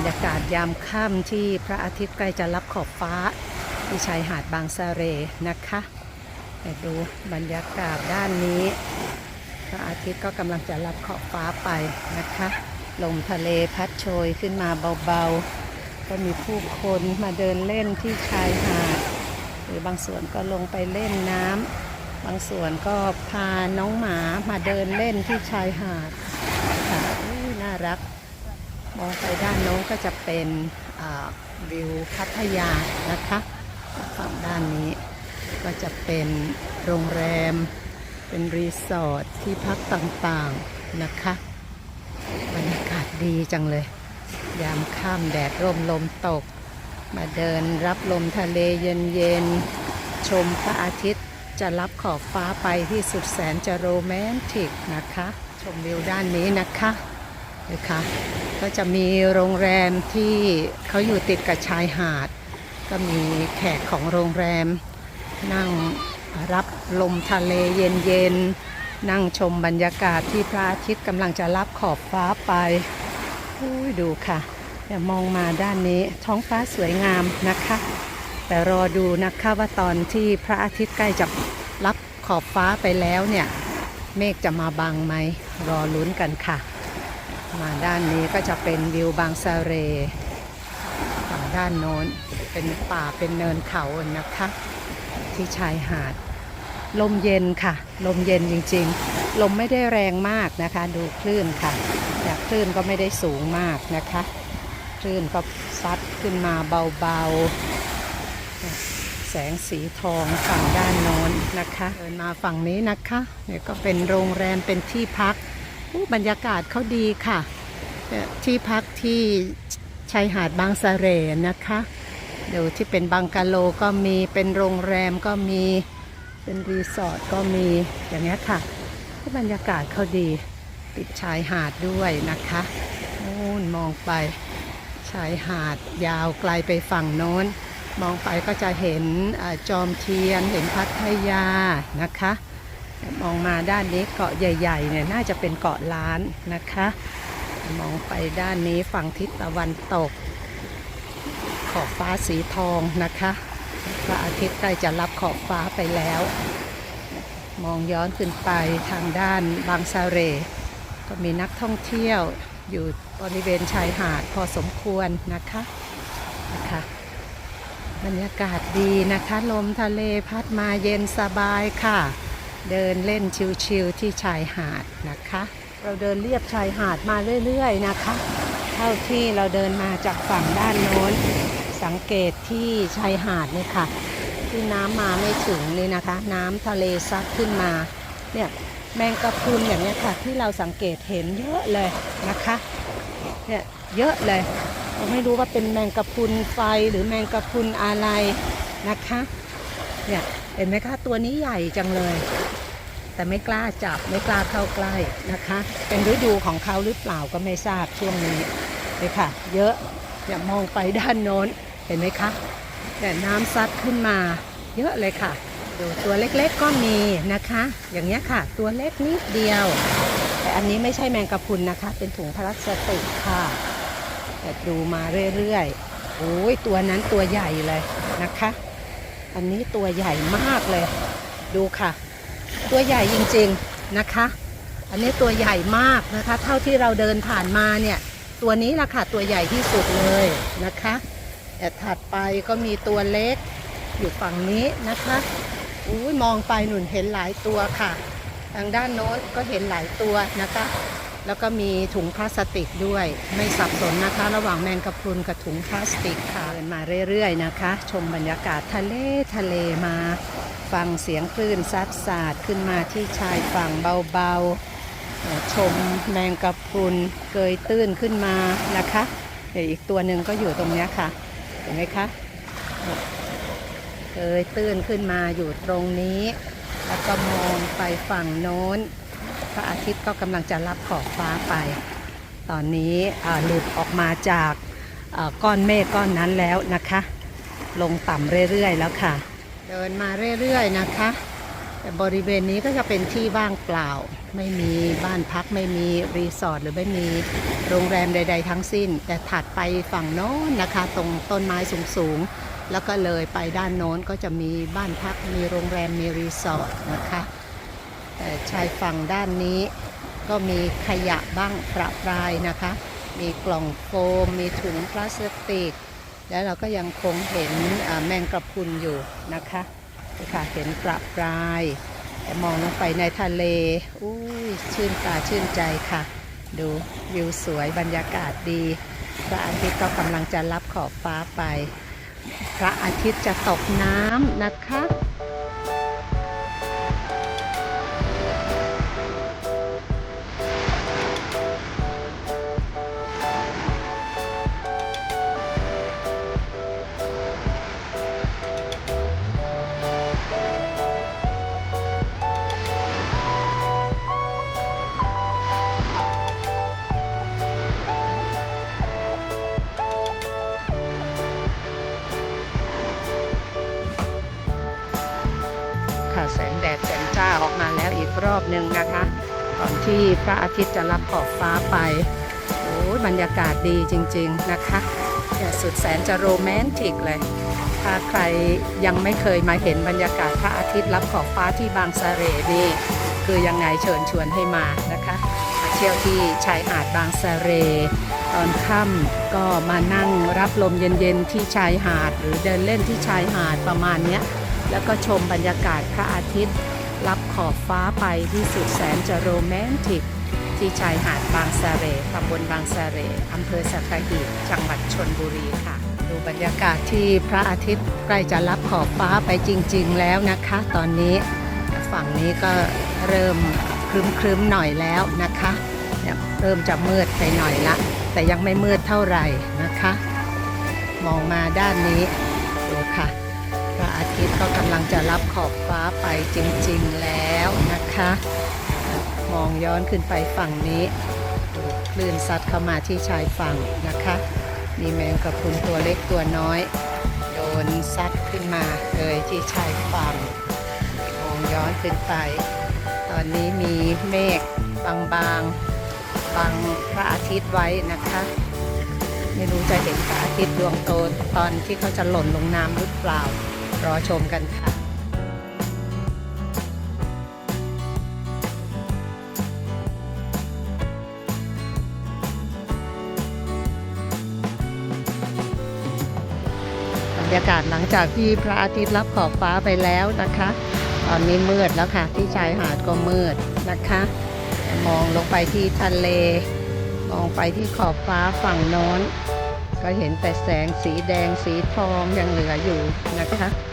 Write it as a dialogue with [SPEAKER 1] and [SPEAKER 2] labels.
[SPEAKER 1] รยากาศยามค่ำที่พระอาทิตย์ใกล้จะรับขอบฟ้า ที่ชายหาดบางสะเรนะคะไปดูบรรยากาศด้านนี้ พระอาทิตย์ก็กำลังจะรับขอบฟ้าไปนะคะ ลมทะเลพัดโชยขึ้นมาเบาๆ ก็มีผู้คนมาเดินเล่นที่ชายหาด หรือบางส่วนก็ลงไปเล่นน้ำบางส่วนก็พาน้องหมามาเดินเล่นที่ชายหาดค่ะอุ๊ยน่ารัก มองไปด้านโน้นก็จะเป็นวิวพัทยานะคะฝั่งด้านนี้ก็จะเป็นโรงแรม เป็นรีสอร์ทที่พักต่างๆนะคะ บรรยากาศดีจังเลย ยามค่ำแดดร่มลมตก มาเดินรับลมทะเลเย็นๆ ชมพระอาทิตย์จะรับขอบฟ้าไปที่สุดแสนจะโรแมนติกนะคะ ชมวิวด้านนี้นะคะนะคะ ก็จะมีโรงแรมที่เขาอยู่ติดกับชายหาด ก็มีแขกของโรงแรม นั่งรับลมทะเลเย็นๆ นั่งชมบรรยากาศที่พระอาทิตย์กำลังจะรับขอบฟ้าไปอุ้ยดูค่ะอย่ามองมาด้านนี้ท้องฟ้าสวยงามนะคะ แต่รอดูนะคะว่าตอนที่พระอาทิตย์ใกล้จะรับขอบฟ้าไปแล้วเนี่ย เมฆจะมาบังไหมรอลุ้นกันค่ะ มาด้านนี้ก็จะเป็นวิวบางสะเรฝั่งด้านโน้นเป็นป่าเป็นเนินเขานะคะ ที่ชายหาด ลมเย็นค่ะ ลมเย็นจริงๆ ลมไม่ได้แรงมากนะคะ ดูคลื่นค่ะ แต่คลื่นก็ไม่ได้สูงมากนะคะ คลื่นก็ซัดขึ้นมาเบาๆ แสงสีทองฝั่งด้านโน้นนะคะ เดินมาฝั่งนี้นะคะเนี่ยก็เป็นโรงแรมเป็นที่พัก บรรยากาศเขาดีค่ะ ที่พักที่ชายหาดบางสะเรนะคะเดี๋ยวที่เป็นบังกะโลก็มีเป็นโรงแรมก็มีเป็นรีสอร์ทก็มีอย่างเงี้ค่ะบรรยากาศเขาดี ติดชายหาดด้วยนะคะนู่นมองไปชายหาดยาวไกลไปฝั่งโน้น มองไปก็จะเห็นอจอมเทียนเห็นพัทยานะคะ มองมาด้านนี้เกาะใหญ่ๆเนี่ยน่าจะเป็นเกาะล้านนะคะ มองไปด้านนี้ฝั่งทิศตะวันตก ขอบฟ้าสีทองนะคะพระอาทิตย์ใกล้จะรับขอบฟ้าไปแล้ว มองย้อนขึ้นไปทางด้านบางสะเร ก็มีนักท่องเที่ยวอยู่บริเวณชายหาดพอสมควรนะคะนะคะบรรยากาศดีนะคะ ลมทะเลพัดมาเย็นสบายค่ะ เดินเล่นชิลๆที่ชายหาดนะคะ เราเดินเลียบชายหาดมาเรื่อยๆนะคะ เท่าที่เราเดินมาจากฝั่งด้านโน้น สังเกตที่ชายหาดเนี่ยค่ะ ที่น้ำมาไม่ถึงนี่นะคะ น้ำทะเลซัดขึ้นมาเนี่ยแมงกะพรุนอย่างเนี้ยค่ะ ที่เราสังเกตเห็นเยอะเลยนะคะเนี่ยเยอะเลยเราไม่รู้ว่าเป็นแมงกะพรุนไฟหรือแมงกะพรุนอะไรนะคะเนี่ยเห็นไหมคะตัวนี้ใหญ่จังเลย แต่ไม่กล้าจับไม่กล้าเข้าใกล้นะคะ เป็นฤดูของเขาหรือเปล่าก็ไม่ทราบช่วงนี้เลยค่ะ เยอะเนี่ยมองไปด้านโน้นเห็นไหมคะเนี่น้ำซัดขึ้นมา เยอะเลยค่ะดูตัวเล็กๆก็มีนะคะ อย่างเงี้ยค่ะ ตัวเล็กนิดเดียว แต่อันนี้ไม่ใช่แมงกะพรุนนะคะ เป็นถุงพลาสติกค่ะแต่ดูมาเรื่อยๆโอ้ยตัวนั้นตัวใหญ่เลยนะคะ อันนี้ตัวใหญ่มากเลย ดูค่ะ ตัวใหญ่จริงๆนะคะ อันนี้ตัวใหญ่มากนะคะ เท่าที่เราเดินผ่านมาเนี่ย ตัวนี้ละค่ะตัวใหญ่ที่สุดเลยนะคะแต่ถัดไปก็มีตัวเล็กอยู่ฝั่งนี้นะคะอุ้ยมองไปหนุนเห็นหลายตัวค่ะ ทางด้านโน้นก็เห็นหลายตัวนะคะ แล้วก็มีถุงพลาสติกด้วย ไม่สับสนนะคะ ระหว่างแมงกะพรุนกับถุงพลาสติกค่ะเดินมาเรื่อยๆนะคะ ชมบรรยากาศทะเลทะเลมา ฟังเสียงคลื่นซัดสาดขึ้นมาที่ชายฝั่งเบาๆ ชมแมงกะพรุนเกยตื้นขึ้นมานะคะเดี๋ยวอีกตัวหนึ่งก็อยู่ตรงนี้ค่ะ เห็นไหมคะเกยตื้นขึ้นมาอยู่ตรงนี้ แล้วก็มองไปฝั่งโน้น พระอาทิตย์ก็กำลังจะรับขอบฟ้าไป ตอนนี้หลุดออกมาจากก้อนเมฆก้อนนั้นแล้วนะคะ ลงต่ำเรื่อยๆแล้วค่ะ เดินมาเรื่อยๆนะคะ แต่บริเวณนี้ก็จะเป็นที่ว่างเปล่า ไม่มีบ้านพักไม่มีรีสอร์ทหรือไม่มีโรงแรมใด ๆ ทั้งสิ้น แต่ถัดไปฝั่งโน้นนะคะ ตรงต้นไม้สูงๆแล้วก็เลยไปด้านโน้นก็จะมีบ้านพักมีโรงแรมมีรีสอร์ทนะคะ แต่ชายฝั่งด้านนี้ก็มีขยะบ้างประปรายนะคะ มีกล่องโฟม มีถุงพลาสติก แล้วเราก็ยังคงเห็นแมงกระพุนอยู่นะคะค่ะเห็นประปรายแต่มองลงไปในทะเลอุ้ยชื่นตาชื่นใจค่ะ ดูวิวสวยบรรยากาศดี พระอาทิตย์ก็กำลังจะรับขอบฟ้าไป พระอาทิตย์จะตกน้ำนะคะ รอบหนึ่งนะคะก่อนที่พระอาทิตย์จะรับขอบฟ้าไปโอ้ยบรรยากาศดีจริง ๆนะคะเนี่ยสุดแสนจะโรแมนติกเลย ถ้าใครยังไม่เคยมาเห็นบรรยากาศพระอาทิตย์รับขอบฟ้าที่บางสะเรนี่คือยังไงเชิญชวนให้มานะคะมาเที่ยวที่ชายหาดบางสะเร ตอนค่ำก็มานั่งรับลมเย็นๆที่ชายหาด หรือเดินเล่นที่ชายหาดประมาณนี้แล้วก็ชมบรรยากาศพระอาทิตย์ รับขอบฟ้าไปที่สุดแสนจะโรแมนติก ที่ชายหาดบางสะเรตำบลบางสะเรอำเภอสัตหีบจังหวัดชนบุรีค่ะ ดูบรรยากาศที่พระอาทิตย์ใกล้จะรับขอบฟ้าไปจริง ๆ แล้วนะคะ ตอนนี้ฝั่งนี้ก็เริ่มครึ้มๆหน่อยแล้วนะคะเนี่ยเริ่มจะมืดไปหน่อยละ แต่ยังไม่มืดเท่าไหร่นะคะ มองมาด้านนี้ อาทิตย์ก็กำลังจะรับขอบฟ้าไปจริงๆแล้วนะคะ มองย้อนขึ้นไปฝั่งนี้ดูคลื่นซัดเข้ามาที่ชายฝั่งนะคะ มีแมงกะพรุนตัวเล็กตัวน้อย โดนซัดขึ้นมาเลยที่ชายฝั่งมองย้อนขึ้นไป ตอนนี้มีเมฆบางๆบังพระอาทิตย์ไว้นะคะไม่รู้จะเห็นพระอาทิตย์ดวงโตตอนที่เขาจะหล่นลงน้ำหรือเปล่า รอชมกันค่ะ บรรยากาศหลังจากที่พระอาทิตย์รับขอบฟ้าไปแล้วนะคะ ตอนนี้มืดแล้วค่ะ ที่ชายหาดก็มืดนะคะ มองลงไปที่ทะเล มองไปที่ขอบฟ้าฝั่งโน้นก็เห็นแต่แสงสีแดงสีทองยังเหลืออยู่นะคะ